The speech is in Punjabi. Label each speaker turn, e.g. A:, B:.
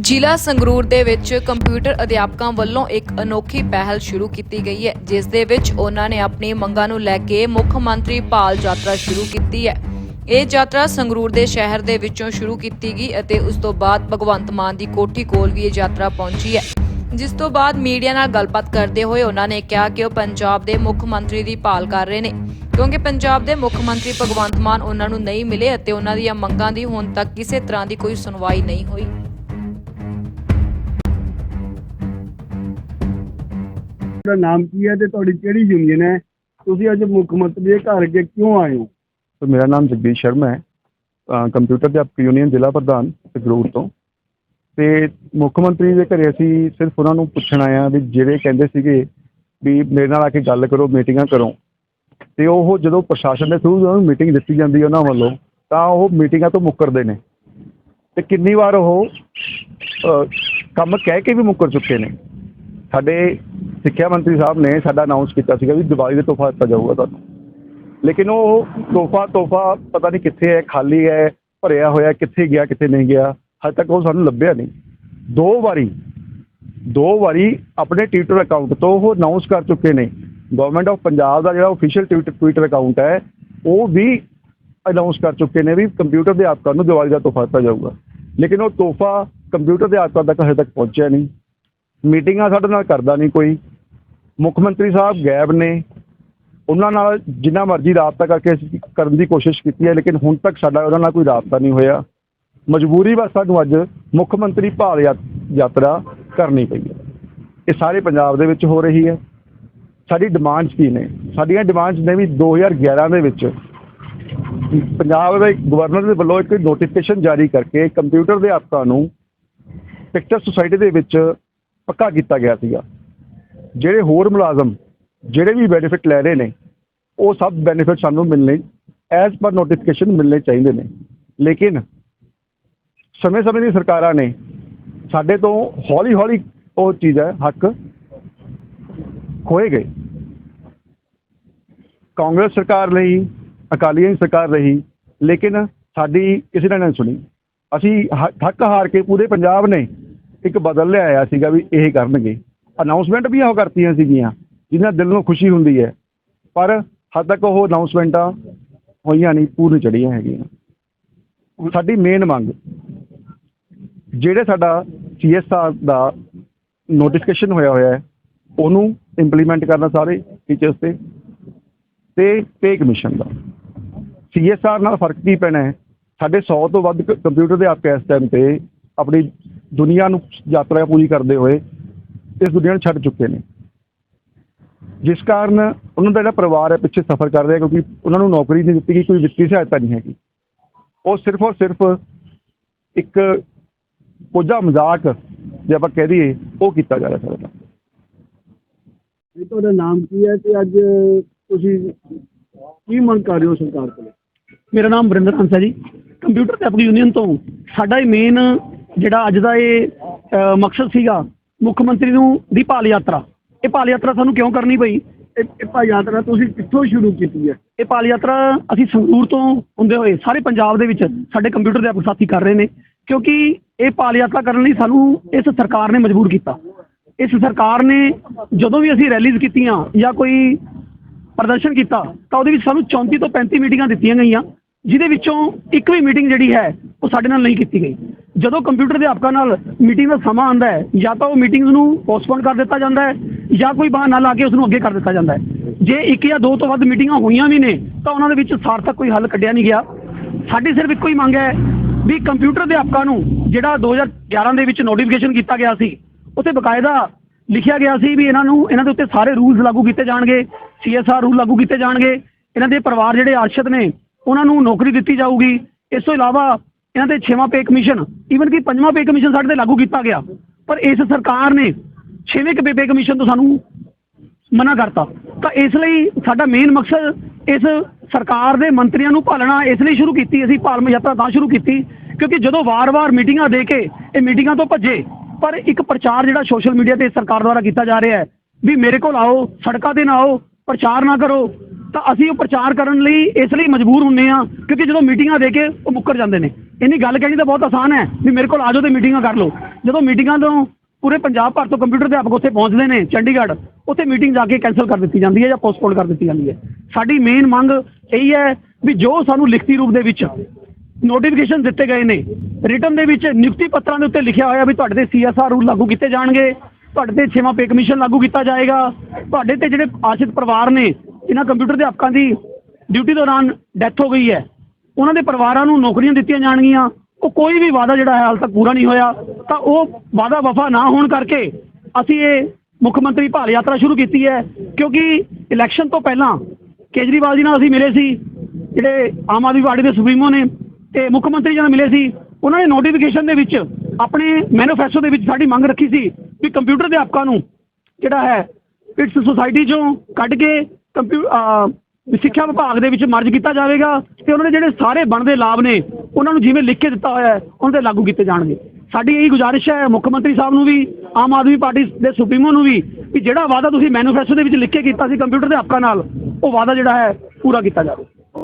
A: ਜ਼ਿਲ੍ਹਾ ਸੰਗਰੂਰ ਦੇ ਵਿੱਚ ਕੰਪਿਊਟਰ ਅਧਿਆਪਕਾਂ ਵੱਲੋਂ ਇੱਕ ਅਨੋਖੀ ਪਹਿਲ ਸ਼ੁਰੂ ਕੀਤੀ ਗਈ ਹੈ, ਜਿਸ ਦੇ ਵਿੱਚ ਉਹਨਾਂ ਨੇ ਆਪਣੀ ਮੰਗਾਂ ਨੂੰ ਲੈ ਕੇ ਮੁੱਖ ਮੰਤਰੀ ਭਾਲ ਯਾਤਰਾ ਸ਼ੁਰੂ ਕੀਤੀ ਹੈ। ਇਹ ਯਾਤਰਾ ਸੰਗਰੂਰ ਦੇ ਸ਼ਹਿਰ ਦੇ ਵਿੱਚੋਂ ਸ਼ੁਰੂ ਕੀਤੀ ਗਈ ਅਤੇ ਉਸ ਤੋਂ ਬਾਅਦ ਭਗਵੰਤ ਮਾਨ ਦੀ ਕੋਠੀ ਕੋਲ ਵੀ ਇਹ ਯਾਤਰਾ ਪਹੁੰਚੀ ਹੈ। ਜਿਸ ਤੋਂ ਬਾਅਦ ਮੀਡੀਆ ਨਾਲ ਗੱਲਬਾਤ ਕਰਦੇ ਹੋਏ ਉਹਨਾਂ ਨੇ ਕਿਹਾ ਕਿ ਉਹ ਪੰਜਾਬ ਦੇ ਮੁੱਖ ਮੰਤਰੀ ਦੀ ਭਾਲ ਕਰ ਰਹੇ ਨੇ, ਕਿਉਂਕਿ ਪੰਜਾਬ ਦੇ ਮੁੱਖ ਮੰਤਰੀ ਭਗਵੰਤ ਮਾਨ ਉਹਨਾਂ ਨੂੰ ਨਹੀਂ ਮਿਲੇ ਅਤੇ ਉਹਨਾਂ ਦੀਆਂ ਮੰਗਾਂ ਦੀ ਹੁਣ ਤੱਕ ਕਿਸੇ ਤਰ੍ਹਾਂ ਦੀ ਕੋਈ ਸੁਣਵਾਈ ਨਹੀਂ ਹੋਈ।
B: ਤੁਹਾਡਾ ਨਾਮ ਕੀ ਹੈ ਤੇ ਤੁਹਾਡੀ ਕਿਹੜੀ ਯੂਨੀਅਨ ਹੈ? ਤੁਸੀਂ ਅੱਜ ਮੁੱਖ ਮੰਤਰੀ ਦੇ ਘਰ ਅੱਗੇ ਕਿਉਂ ਆਏ ਹੋ?
C: ਸੋ ਮੇਰਾ ਨਾਮ ਜਗਦੀਸ਼ ਸ਼ਰਮਾ ਹੈ। ਅ, ਕੰਪਿਊਟਰ ਅਧਿਆਪਕ ਯੂਨੀਅਨ ਜ਼ਿਲ੍ਹਾ ਪ੍ਰਧਾਨ ਸੰਗਰੂਰ ਤੋਂ। ਤੇ ਮੁੱਖ ਮੰਤਰੀ ਦੇ ਘਰੇ ਅਸੀਂ ਸਿਰਫ ਉਹਨਾਂ ਨੂੰ ਪੁੱਛਣ ਆਏ ਵੀ ਜਿਹੜੇ ਕਹਿੰਦੇ ਸੀਗੇ ਵੀ ਮੇਰੇ ਨਾਲ ਆ ਕੇ ਗੱਲ ਕਰੋ ਮੀਟਿੰਗਾਂ ਕਰੋ। ਤੇ ਉਹ ਜਦੋਂ ਪ੍ਰਸ਼ਾਸਨ ਦੇ ਥਰੂ ਉਹਨਾਂ ਨੂੰ ਮੀਟਿੰਗ ਦਿੱਤੀ ਜਾਂਦੀ ਉਹਨਾਂ ਵੱਲੋਂ ਤਾਂ ਉਹ ਮੀਟਿੰਗਾਂ ਤੋਂ ਮੁੱਕਰਦੇ ਨੇ। ਤੇ ਕਿੰਨੀ ਵਾਰ ਉਹ ਕੰਮ ਕਹਿ ਕੇ ਵੀ ਮੁੱਕਰ ਚੁੱਕੇ ਨੇ। ਸਾਡੇ ਸਿੱਖਿਆ ਮੰਤਰੀ ਸਾਹਿਬ ਨੇ ਸਾਡਾ ਅਨਾਉਂਸ ਕੀਤਾ ਸੀਗਾ ਵੀ ਦੀਵਾਲੀ ਦਾ ਤੋਹਫਾ ਦਿੱਤਾ ਜਾਊਗਾ ਤੁਹਾਨੂੰ। ਲੇਕਿਨ ਉਹ ਤੋਹਫਾ ਤੋਹਫਾ ਪਤਾ ਨਹੀਂ ਕਿੱਥੇ ਹੈ, ਖਾਲੀ ਹੈ, ਭਰਿਆ ਹੋਇਆ, ਕਿੱਥੇ ਗਿਆ, ਕਿੱਥੇ ਨਹੀਂ ਗਿਆ, ਹਜੇ ਤੱਕ ਉਹ ਸਾਨੂੰ ਲੱਭਿਆ ਨਹੀਂ। ਦੋ ਵਾਰੀ ਦੋ ਵਾਰੀ ਆਪਣੇ ਟਵਿੱਟਰ ਅਕਾਊਂਟ ਤੋਂ ਉਹ ਅਨਾਉਂਸ ਕਰ ਚੁੱਕੇ ਨੇ। ਗਵਰਨਮੈਂਟ ਆਫ ਪੰਜਾਬ ਦਾ ਜਿਹੜਾ ਅਫੀਸ਼ੀਅਲ ਟਵਿੱਟਰ ਟਵਿੱਟਰ ਅਕਾਊਂਟ ਹੈ, ਉਹ ਵੀ ਅਨਾਉਂਸ ਕਰ ਚੁੱਕੇ ਨੇ ਵੀ ਕੰਪਿਊਟਰ ਦੇ ਆਪਕਾਂ ਨੂੰ ਦੀਵਾਲੀ ਦਾ ਤੋਹਫਾ ਦਿੱਤਾ ਜਾਊਗਾ। ਲੇਕਿਨ ਉਹ ਤੋਹਫਾ ਕੰਪਿਊਟਰ ਦੇ ਆਪਕਾਂ ਤੱਕ ਹਜੇ ਤੱਕ ਪਹੁੰਚਿਆ ਨਹੀਂ। ਮੀਟਿੰਗਾਂ ਸਾਡੇ ਨਾਲ ਕਰਦਾ ਨਹੀਂ ਕੋਈ। ਮੁੱਖ ਮੰਤਰੀ ਸਾਹਿਬ ਗਾਇਬ ਨੇ ਉਹਨਾਂ ਨਾਲ ਜਿੰਨਾ ਮਰਜ਼ੀ ਰਾਬਤਾ ਕਰਕੇ ਅਸੀਂ ਕਰਨ ਦੀ ਕੋਸ਼ਿਸ਼ ਕੀਤੀ ਹੈ, ਲੇਕਿਨ ਹੁਣ ਤੱਕ ਸਾਡਾ ਉਹਨਾਂ ਨਾਲ ਕੋਈ ਰਾਬਤਾ ਨਹੀਂ ਹੋਇਆ। ਮਜਬੂਰੀ ਬਸ ਸਾਨੂੰ ਅੱਜ ਮੁੱਖ ਮੰਤਰੀ ਭਾਲ ਯਾ- ਯਾਤਰਾ ਕਰਨੀ ਪਈ ਹੈ। ਇਹ ਸਾਰੇ ਪੰਜਾਬ ਦੇ ਵਿੱਚ ਹੋ ਰਹੀ ਹੈ। ਸਾਡੀ ਡਿਮਾਂਡਸ ਕੀ ਨੇ? ਸਾਡੀਆਂ ਡਿਮਾਂਡਸ ਨੇ ਵੀ 2011 ਦੇ ਵਿੱਚ ਪੰਜਾਬ ਦੇ ਗਵਰਨਰ ਦੇ ਵੱਲੋਂ ਇੱਕ ਨੋਟੀਫਿਕੇਸ਼ਨ ਜਾਰੀ ਕਰਕੇ ਕੰਪਿਊਟਰ ਦੇ ਅਧਿਆਪਕਾਂ ਨੂੰ ਪਿਕਚਰ ਸੁਸਾਇਟੀ ਦੇ ਵਿੱਚ ਪੱਕਾ ਕੀਤਾ ਗਿਆ ਸੀਗਾ। ਜਿਹੜੇ ਹੋਰ ਮੁਲਾਜ਼ਮ ਜਿਹੜੇ ਵੀ ਬੈਨੀਫਿਟ ਲੈ ਰਹੇ ਨੇ, ਉਹ ਸਭ ਬੈਨੀਫਿਟ ਸਾਨੂੰ ਮਿਲਣੇ ਐਜ਼ ਪਰ ਨੋਟੀਫਿਕੇਸ਼ਨ ਮਿਲਣੇ ਚਾਹੀਦੇ ਨੇ। ਲੇਕਿਨ ਸਮੇਂ-ਸਮੇਂ ਦੀ ਸਰਕਾਰਾਂ ਨੇ ਸਾਡੇ ਤੋਂ ਹੌਲੀ-ਹੌਲੀ ਉਹ ਚੀਜ਼ ਹੈ, ਹੱਕ ਖੋਏ ਗਏ। ਕਾਂਗਰਸ ਸਰਕਾਰ ਲਈ ਅਕਾਲੀਆਂ ਦੀ ਸਰਕਾਰ ਰਹੀ, ਲੇਕਿਨ ਸਾਡੀ ਕਿਸੇ ਨੇ ਨਹੀਂ ਸੁਣੀ। ਅਸੀਂ ਹ- ਥੱਕ ਹਾਰ ਕੇ ਪੂਰੇ ਪੰਜਾਬ ਨੇ ਇੱਕ ਬਦਲ ਲਿਆਇਆ ਸੀਗਾ ਵੀ ਇਹ ਕਰਨਗੇ। ਅਨਾਉਂਸਮੈਂਟ ਵੀ ਉਹ ਕਰਤੀਆਂ ਸੀਗੀਆਂ ਜਿਹਨਾਂ ਦਿਲ ਨੂੰ ਖੁਸ਼ੀ ਹੁੰਦੀ ਹੈ। ਪਰ ਹੱਦ ਤੱਕ ਉਹ ਅਨਾਉਂਸਮੈਂਟਾਂ ਹੋਈਆਂ ਨਹੀਂ, ਪੂਰਨ ਚੜੀਆਂ ਹੈਗੀਆਂ। ਸਾਡੀ ਮੇਨ ਮੰਗ, ਜਿਹੜੇ ਸਾਡਾ ਸੀਐਸਆਰ ਦਾ ਨੋਟੀਫਿਕੇਸ਼ਨ ਹੋਇਆ ਹੋਇਆ ਹੈ, ਉਹਨੂੰ ਇੰਪਲੀਮੈਂਟ ਕਰਨਾ ਸਾਰੇ ਟੀਚਰਸ ਤੇ ਤੇ ਪੇ ਕਮਿਸ਼ਨ ਦਾ। ਸੀਐਸਆਰ ਨਾਲ ਫ਼ਰਕ ਕੀ ਪੈਣਾ ਹੈ? ਸਾਡੇ 100 ਤੋਂ ਵੱਧ ਕੰਪਿਊਟਰ ਦੇ ਆਪਕੇ ਇਸ ਟਾਈਮ ਤੇ ਆਪਣੀ ਦੁਨੀਆ ਨੂੰ ਯਾਤਰਾ ਪੂਰੀ ਕਰਦੇ ਹੋਏ ਇਸ ਦੁਨੀਆ ਨੂੰ ਛੱਡ ਚੁੱਕੇ ਨੇ। ਜਿਸ ਕਾਰਨ ਉਹਨਾਂ ਦਾ ਜਿਹੜਾ ਪਰਿਵਾਰ ਹੈ ਪਿੱਛੇ ਸਫਰ ਕਰ ਰਿਹਾ ਕਿਉਂਕਿ ਉਹਨਾਂ ਨੂੰ ਨੌਕਰੀ ਨਹੀਂ ਦਿੱਤੀ ਗਈ ਕੋਈ ਵਿੱਤੀ ਸਹਾਇਤਾ ਨਹੀਂ ਹੈਗੀ। ਉਹ ਸਿਰਫ ਔਰ ਸਿਰਫ ਇੱਕ ਕੋਝਾ ਮਜ਼ਾਕ ਜੇ ਆਪਾਂ ਕਹਿ ਦਈਏ ਉਹ ਕੀਤਾ ਜਾ ਰਿਹਾ ਸਾਡੇ
B: ਇਹ ਤੁਹਾਡਾ ਨਾਮ ਕੀ ਹੈ ਤੇ ਅੱਜ ਤੁਸੀਂ ਕੀ ਮੰਗ ਕਰ ਰਹੇ ਹੋ ਸਰਕਾਰ ਕੋਲ?
D: ਮੇਰਾ ਨਾਮ ਵਰਿੰਦਰ ਹੰਸ ਹੈ ਜੀ। ਕੰਪਿਊਟਰ ਆਪਣੀ ਯੂਨੀਅਨ ਤੋਂ ਸਾਡਾ ਇਹ ਮੇਨ ਜਿਹੜਾ ਅੱਜ ਦਾ ਇਹ ਮਕਸਦ ਸੀਗਾ ਮੁੱਖ ਮੰਤਰੀ ਨੂੰ ਦੀ ਭਾਲ ਯਾਤਰਾ। ਇਹ ਭਾਲ ਯਾਤਰਾ ਸਾਨੂੰ ਕਿਉਂ ਕਰਨੀ ਪਈ?
B: ਇਹ ਇਹ ਭਾ ਯਾਤਰਾ ਤੁਸੀਂ ਕਿੱਥੋਂ ਸ਼ੁਰੂ ਕੀਤੀ ਹੈ?
D: ਇਹ ਭਾਲ ਯਾਤਰਾ ਅਸੀਂ ਸੰਗਰੂਰ ਤੋਂ ਹੁੰਦੇ ਹੋਏ ਸਾਰੇ ਪੰਜਾਬ ਦੇ ਵਿੱਚ ਸਾਡੇ ਕੰਪਿਊਟਰ ਦੇ ਆਪ ਸਾਥੀ ਕਰ ਰਹੇ ਨੇ ਕਿਉਂਕਿ ਇਹ ਭਾਲ ਯਾਤਰਾ ਕਰਨ ਲਈ ਸਾਨੂੰ ਇਸ ਸਰਕਾਰ ਨੇ ਮਜਬੂਰ ਕੀਤਾ। ਇਸ ਸਰਕਾਰ ਨੇ ਜਦੋਂ ਵੀ ਅਸੀਂ ਰੈਲੀਜ਼ ਕੀਤੀਆਂ ਜਾਂ ਕੋਈ ਪ੍ਰਦਰਸ਼ਨ ਕੀਤਾ ਤਾਂ ਉਹਦੇ ਵਿੱਚ ਸਾਨੂੰ 34 ਤੋਂ 35 ਮੀਟਿੰਗਾਂ ਦਿੱਤੀਆਂ ਗਈਆਂ ਜਿਹਦੇ ਵਿੱਚੋਂ ਇੱਕ ਵੀ ਮੀਟਿੰਗ ਜਿਹੜੀ ਹੈ ਉਹ ਸਾਡੇ ਨਾਲ ਨਹੀਂ ਕੀਤੀ ਗਈ। ਜਦੋਂ ਕੰਪਿਊਟਰ ਦੇ ਆਪਕਾ ਨਾਲ ਮੀਟਿੰਗ ਦਾ ਸਮਾਂ ਆਉਂਦਾ ਹੈ, ਜਾਂ ਤਾਂ ਉਹ ਮੀਟਿੰਗਸ ਨੂੰ ਪੋਸਟਪੋਨ ਕਰ ਦਿੱਤਾ ਜਾਂਦਾ ਹੈ, ਜਾਂ ਕੋਈ ਬਹਾਨਾ ਲਾ ਕੇ ਉਸ ਨੂੰ ਅੱਗੇ ਕਰ ਦਿੱਤਾ ਜਾਂਦਾ ਹੈ। ਜੇ ਇੱਕ ਜਾਂ ਦੋ ਤੋਂ ਵੱਧ ਮੀਟਿੰਗਾਂ ਹੋਈਆਂ ਵੀ ਨੇ, ਤਾਂ ਉਹਨਾਂ ਦੇ ਵਿੱਚ ਸਾਰਥਕ ਕੋਈ ਹੱਲ ਕੱਢਿਆ ਨਹੀਂ ਗਿਆ। ਸਾਡੀ ਸਿਰਫ ਇੱਕੋ ਹੀ ਮੰਗ ਹੈ ਵੀ ਕੰਪਿਊਟਰ ਦੇ ਆਪਕਾ ਨੂੰ, ਜਿਹੜਾ 2011 ਦੇ ਵਿੱਚ ਨੋਟੀਫਿਕੇਸ਼ਨ ਕੀਤਾ ਗਿਆ ਸੀ ਉੱਥੇ ਬਕਾਇਦਾ ਲਿਖਿਆ ਗਿਆ ਸੀ ਵੀ ਇਹਨਾਂ ਨੂੰ, ਇਹਨਾਂ ਦੇ ਉੱਤੇ ਸਾਰੇ ਰੂਲਸ ਲਾਗੂ ਕੀਤੇ ਜਾਣਗੇ ਸੀਐਸਆਰ ਰੂਲ ਲਾਗੂ ਕੀਤੇ ਜਾਣਗੇ, ਇਹਨਾਂ ਦੇ ਪਰਿਵਾਰ ਜਿਹੜੇ ਆਰਸ਼ਦ ਨੇ, ਉਹਨਾਂ ਨੂੰ ਨੌਕਰੀ ਦਿੱਤੀ ਜਾਊਗੀ। ਇਸ ਤੋਂ ਇਲਾਵਾ ਇਹਨਾਂ 'ਤੇ ਛੇਵਾਂ ਪੇ ਕਮਿਸ਼ਨ ਈਵਨ ਕਿ ਪੰਜਵਾਂ ਪੇ ਕਮਿਸ਼ਨ ਸਾਡੇ ਤੇ ਲਾਗੂ ਕੀਤਾ ਗਿਆ, ਪਰ ਇਸ ਸਰਕਾਰ ਨੇ ਛੇਵੇਂ ਪੇ ਪੇ ਕਮਿਸ਼ਨ ਤੋਂ ਸਾਨੂੰ ਮਨਾ ਕਰਤਾ। ਤਾਂ ਇਸ ਲਈ ਸਾਡਾ ਮੇਨ ਮਕਸਦ ਇਸ ਸਰਕਾਰ ਦੇ ਮੰਤਰੀਆਂ ਨੂੰ ਭਾਲਣਾ, ਇਸ ਲਈ ਸ਼ੁਰੂ ਕੀਤੀ, ਅਸੀਂ ਭਾਲਮ ਯਾਤਰਾ ਤਾਂ ਸ਼ੁਰੂ ਕੀਤੀ, ਕਿਉਂਕਿ ਜਦੋਂ ਵਾਰ-ਵਾਰ ਮੀਟਿੰਗਾਂ ਦੇ ਕੇ ਇਹ ਮੀਟਿੰਗਾਂ ਤੋਂ ਭੱਜੇ, ਪਰ ਇੱਕ ਪ੍ਰਚਾਰ ਜਿਹੜਾ ਸੋਸ਼ਲ ਮੀਡੀਆ ਤੇ ਇਸ ਸਰਕਾਰ ਦੁਆਰਾ ਕੀਤਾ ਜਾ ਰਿਹਾ ਹੈ, ਵੀ ਮੇਰੇ ਕੋਲ ਆਓ, ਸੜਕਾਂ ਤੇ ਨਾ ਆਓ, ਪ੍ਰਚਾਰ ਨਾ ਕਰੋ ਤਾਂ ਅਸੀਂ ਉਹ ਪ੍ਰਚਾਰ ਕਰਨ ਲਈ ਇਸ ਲਈ ਮਜਬੂਰ ਹੁੰਨੇ ਆ, ਕਿਉਂਕਿ ਜਦੋਂ ਮੀਟਿੰਗਾਂ ਦੇ ਕੇ ਉਹ ਮੁੱਕਰ ਜਾਂਦੇ ਨੇ। ਇੰਨੀ ਗੱਲ ਕਹਿਣੀ ਤਾਂ ਬਹੁਤ ਆਸਾਨ ਹੈ ਵੀ ਮੇਰੇ ਕੋਲ ਆ ਜਾਓ ਤੇ ਮੀਟਿੰਗਾਂ ਕਰ ਲਓ। ਜਦੋਂ ਮੀਟਿੰਗਾਂ ਤੋਂ ਪੂਰੇ ਪੰਜਾਬ ਭਰ ਤੋਂ ਕੰਪਿਊਟਰ ਅਧਿਆਪਕ ਉੱਥੇ ਪਹੁੰਚਦੇ ਨੇ, ਚੰਡੀਗੜ੍ਹ, ਉੱਥੇ ਮੀਟਿੰਗ ਜਾ ਕੇ ਕੈਨਸਲ ਕਰ ਦਿੱਤੀ ਜਾਂਦੀ ਹੈ ਜਾਂ ਪੋਸਟਪੋਨ ਕਰ ਦਿੱਤੀ ਜਾਂਦੀ ਹੈ। ਸਾਡੀ ਮੇਨ ਮੰਗ ਇਹੀ ਹੈ ਵੀ ਜੋ ਸਾਨੂੰ ਲਿਖਤੀ ਰੂਪ ਦੇ ਵਿੱਚ ਨੋਟੀਫਿਕੇਸ਼ਨ ਦਿੱਤੇ ਗਏ ਨੇ ਰਿਟਨ ਦੇ ਵਿੱਚ ਨਿਯੁਕਤੀ ਪੱਤਰਾਂ ਦੇ ਉੱਤੇ ਲਿਖਿਆ ਹੋਇਆ ਵੀ ਤੁਹਾਡੇ ਤੇ ਸੀਐਸਆਰ ਰੂਲ ਲਾਗੂ ਕੀਤੇ ਜਾਣਗੇ, ਤੁਹਾਡੇ ਤੇ ਛੇਵਾਂ ਪੇ ਕਮਿਸ਼ਨ ਲਾਗੂ ਕੀਤਾ ਜਾਏਗਾ, ਤੁਹਾਡੇ ਤੇ ਜਿਹੜੇ ਆਸ਼ਿਤ ਪਰਿਵਾਰ ਨੇ ਇਹਨਾਂ ਕੰਪਿਊਟਰ ਅਧਿਆਪਕਾਂ ਦੀ ਡਿਊਟੀ ਦੌਰਾਨ ਡੈਥ ਹੋ ਗਈ ਹੈ। ਉਹਨਾਂ ਦੇ ਪਰਿਵਾਰਾਂ ਨੂੰ ਨੌਕਰੀਆਂ ਦਿੱਤੀਆਂ ਜਾਣਗੀਆਂ। ਉਹ ਕੋਈ ਵੀ ਵਾਅਦਾ ਜਿਹੜਾ ਹੈ ਹਾਲ ਤੱਕ ਪੂਰਾ ਨਹੀਂ ਹੋਇਆ। ਤਾਂ ਉਹ ਵਾਅਦਾ ਵਫਾ ਨਾ ਹੋਣ ਕਰਕੇ ਅਸੀਂ ਇਹ ਮੁੱਖ ਮੰਤਰੀ ਭਾਲ ਯਾਤਰਾ ਸ਼ੁਰੂ ਕੀਤੀ ਹੈ। ਕਿਉਂਕਿ ਇਲੈਕਸ਼ਨ ਤੋਂ ਪਹਿਲਾਂ ਕੇਜਰੀਵਾਲ ਜੀ ਨਾਲ ਅਸੀਂ ਮਿਲੇ ਸੀ। ਜਿਹੜੇ ਆਮ ਆਦਮੀ ਪਾਰਟੀ ਦੇ ਸੁਪਰੀਮੋ ਨੇ ਤੇ ਮੁੱਖ ਮੰਤਰੀ ਜੀ ਨਾਲ ਮਿਲੇ ਸੀ। ਉਹਨਾਂ ਨੇ ਨੋਟੀਫਿਕੇਸ਼ਨ ਦੇ ਵਿੱਚ ਆਪਣੇ ਮੈਨੀਫੈਸਟੋ ਦੇ ਵਿੱਚ ਸਾਡੀ ਮੰਗ ਰੱਖੀ ਸੀ ਵੀ ਕੰਪਿਊਟਰ ਅਧਿਆਪਕਾਂ ਨੂੰ ਜਿਹੜਾ ਹੈ ਇਟਸ ਸੁਸਾਇਟੀ ਚੋਂ ਕੱਢ ਕੇ ਸਿੱਖਿਆ ਵਿਭਾਗ ਦੇ ਵਿੱਚ ਮਰਜ ਕੀਤਾ ਜਾਵੇਗਾ ਤੇ ਉਹਨਾਂ ਦੇ ਜਿਹੜੇ ਸਾਰੇ ਬਣਦੇ ਲਾਭ ਨੇ, ਉਹਨਾਂ ਨੂੰ ਜਿਵੇਂ ਲਿਖ ਕੇ ਦਿੱਤਾ ਹੋਇਆ ਹੈ, ਉਹਨਾਂ ਤੇ ਲਾਗੂ ਕੀਤੇ ਜਾਣਗੇ। ਸਾਡੀ ਇਹੀ ਗੁਜ਼ਾਰਿਸ਼ ਹੈ, ਮੁੱਖ ਮੰਤਰੀ ਸਾਹਿਬ ਨੂੰ ਵੀ, ਆਮ ਆਦਮੀ ਪਾਰਟੀ ਦੇ ਸੁਪਰੀਮੋ ਨੂੰ ਵੀ ਵੀ ਜਿਹੜਾ ਵਾਅਦਾ ਤੁਸੀਂ ਮੈਨੀਫੈਸਟੋ ਦੇ ਵਿੱਚ ਲਿਖ ਕੇ ਕੀਤਾ ਸੀ ਕੰਪਿਊਟਰ ਦੇ ਅਧਿਆਪਕਾਂ ਨਾਲ, ਉਹ ਵਾਅਦਾ ਜਿਹੜਾ ਹੈ, ਪੂਰਾ ਕੀਤਾ ਜਾਵੇ।